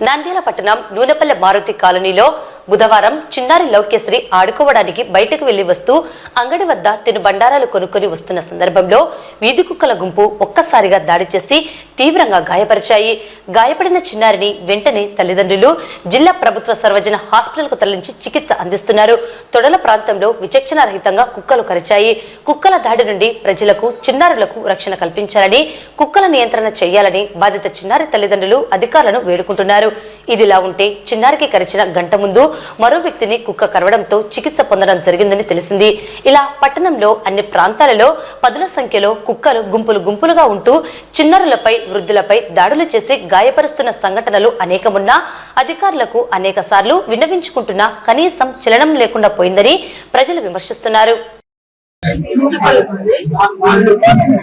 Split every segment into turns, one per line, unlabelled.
నంద్యాల పట్టణం నూనెపల్లె మారుతి కాలనీలో బుధవారం చిన్నారి లౌక్యశ్రీ ఆడుకోవడానికి బయటకు వెళ్ళి వస్తూ అంగడి వద్ద తిను బండారాలు కొనుక్కొని వస్తున్న సందర్భంలో వీధి కుక్కల గుంపు ఒక్కసారిగా దాడి చేసి తీవ్రంగా గాయపరిచాయి. గాయపడిన చిన్నారిని వెంటనే తల్లిదండ్రులు జిల్లా ప్రభుత్వ సర్వజన హాస్పిటల్కు తరలించి చికిత్స అందిస్తున్నారు. తొడల ప్రాంతంలో విచక్షణారహితంగా కుక్కలు కరిచాయి. కుక్కల దాడి నుండి ప్రజలకు చిన్నారులకు రక్షణ కల్పించాలని కుక్కల నియంత్రణ చేయాలని బాధిత చిన్నారి తల్లిదండ్రులు అధికారులను వేడుకుంటున్నారు. ఇదిలా ఉంటే చిన్నారికి కరిచిన గంట ముందు మరో వ్యక్తిని కుక్క కరవడంతో చికిత్స పొందడం జరిగిందని తెలిసింది. ఇలా పట్టణంలో అన్ని ప్రాంతాలలో పదుల సంఖ్యలో కుక్కలు గుంపులు గుంపులుగా ఉంటూ చిన్నారులపై వృద్ధులపై దాడులు చేసి గాయపరుస్తున్న సంఘటనలు అనేకమున్నా అధికారులకు అనేక సార్లు విన్నవించుకుంటున్నా కనీసం చలనం లేకుండా పోయిందని ప్రజలు విమర్శిస్తున్నారు.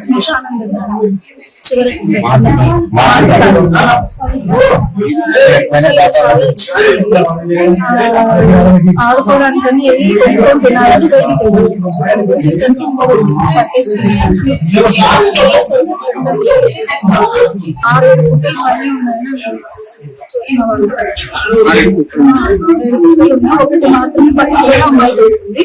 శ్మశానం దగ్గర చివరికి ఆడుకోవడానికి వెళ్ళి పెట్టుకొని తినాలని బయటికి వెళ్ళి వచ్చేసరికి పట్టేసుకుని ఆరేడు కుక్కలు అన్నీ ఉన్నాయి ఒకటి మాత్రమే పట్టుకునే అమ్మాయి చెప్తుంది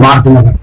மார்க் நகர்